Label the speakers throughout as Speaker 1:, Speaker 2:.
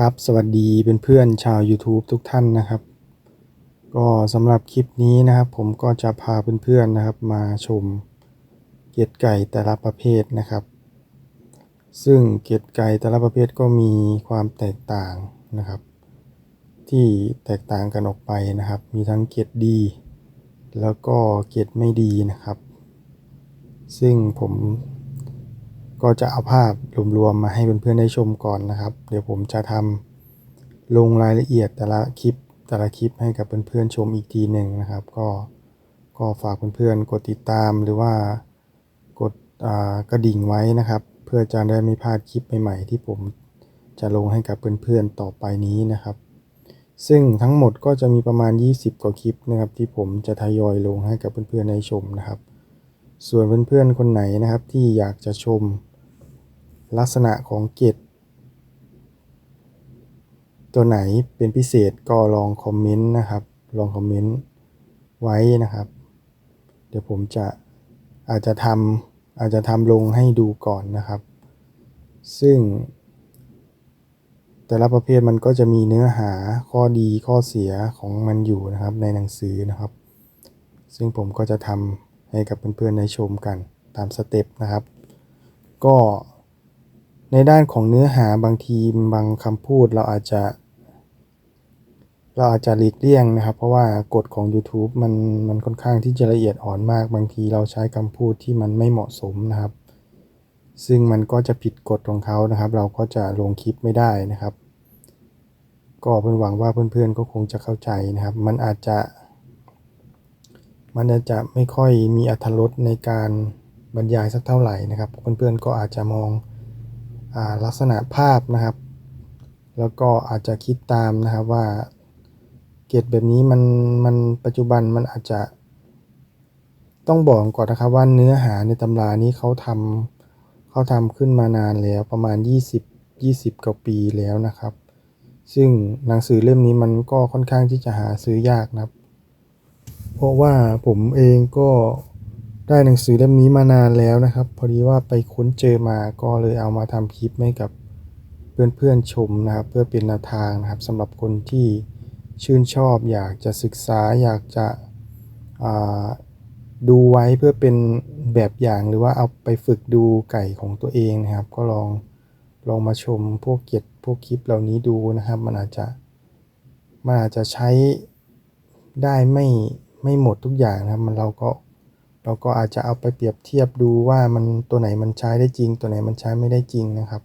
Speaker 1: ครับสวัสดีเเพื่อนๆชาว YouTube ทุกท่านนะครับ ก็สำหรับคลิปนี้นะครับ ผมก็จะพาเพื่อนๆนะครับ มาชมเกล็ดไก่แต่ละประเภทนะครับ ซึ่งเกล็ดไก่แต่ละประเภทก็มีความแตกต่างนะครับ ที่แตกต่างกันออกไปนะครับ มีทั้งเกล็ดดี แล้วก็เกล็ดไม่ดีนะครับ ซึ่งผม ก็จะเอาภาพรวมๆมาให้เพื่อนๆได้ชมก่อนนะครับ เดี๋ยวผมจะทำลงรายละเอียดแต่ละคลิปแต่ละคลิปให้กับเพื่อนๆชมอีกทีหนึ่งนะครับ ก็ก็ฝากเพื่อนๆกดติดตามหรือว่ากดกระดิ่งไว้นะครับ เพื่อจะได้ไม่พลาดคลิปใหม่ๆที่ผมจะลงให้กับเพื่อนๆต่อไปนี้นะครับ ซึ่งทั้งหมดก็จะมีประมาณ 20 กว่าคลิปนะครับ ที่ผมจะทยอยลงให้กับเพื่อนๆได้ชมนะครับ ส่วนเพื่อนๆคนไหนนะครับที่อยากจะชม ลักษณะของเกตตัวไหนเป็นพิเศษก็ลองคอมเมนต์นะครับ ลองคอมเมนต์ไว้นะครับ เดี๋ยวผมจะอาจจะทำอาจจะทำลงให้ดูก่อนนะครับ ซึ่ง แต่ละประเภทมันก็จะมีเนื้อหาข้อดีข้อเสียของมันอยู่นะครับในหนังสือนะครับ ซึ่งผมก็จะทำให้กับเพื่อนๆได้ชมกันตามสเต็ปนะครับ ก็ ในด้านของเนื้อหาบางทีบางคำพูดเราอาจจะ เราอาจจะหลีกเลี่ยงนะครับ เพราะว่ากฎของ YouTube มันมันค่อนข้างที่จะละเอียดอ่อนมาก บางทีเราใช้คำพูดที่มันไม่เหมาะสมนะครับ ซึ่งมันก็จะผิดกฎของเขานะครับ เราก็จะลงคลิปไม่ได้นะครับ ก็เพื่อนหวังว่าเพื่อนๆก็คงจะเข้าใจนะครับ มันอาจจะ มันอาจจะไม่ค่อยมีอรรถรสในการบรรยายสักเท่าไหร่นะครับ เพื่อนๆก็อาจจะมอง ลักษณะภาพนะครับ แล้วก็อาจจะคิดตามนะครับว่าเกรดแบบนี้มันมันปัจจุบันมันอาจจะ ต้องบอกก่อนนะครับว่าเนื้อหาในตำรานี้เขาทำเขาทำขึ้นมานานแล้วประมาณ 20 20กว่าปีแล้วนะครับ ซึ่งหนังสือเล่มนี้มันก็ค่อนข้างที่จะหาซื้อยากนะครับ เพราะว่าผมเองก็ ได้หนังสือเล่มนี้มานานแล้วนะครับ พอดีว่าไปค้นเจอมาก็เลยเอามาทำคลิปให้กับเพื่อนๆชมนะครับ เพื่อเป็นแนวทางนะครับสำหรับคนที่ชื่นชอบ อยากจะศึกษาอยากจะดูไว้เพื่อเป็นแบบอย่างหรือว่าเอาไปฝึกดูไก่ของตัวเองนะครับ ก็ลองลองมาชมพวกเก็ดพวกคลิปเหล่านี้ดูนะครับ มันอาจจะมันอาจจะใช้ได้ไม่ไม่หมดทุกอย่างนะครับ มันเราก็ เราก็อาจจะเอาไปเปรียบเทียบดูว่ามันตัวไหนมันใช้ได้จริง ตัวไหนมันใช้ไม่ได้จริงนะครับ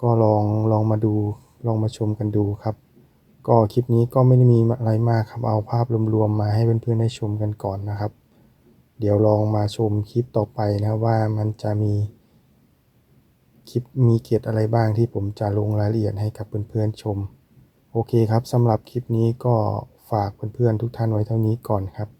Speaker 1: ก็ลองลองมาดูลองมาชมกันดูครับ ก็คลิปนี้ก็ไม่ได้มีอะไรมากครับเอาภาพรวมๆมาให้เพื่อนๆได้ชมกันก่อนนะครับ เดี๋ยวลองมาชมคลิปต่อไปนะว่ามันจะมีคลิปมีเกียรติอะไรบ้างที่ผมจะลงรายละเอียดให้กับเพื่อนๆชม โอเคครับสำหรับคลิปนี้ก็ฝากเพื่อนๆทุกท่านไว้เท่านี้ก่อนครับ